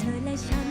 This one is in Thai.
เธอและฉัน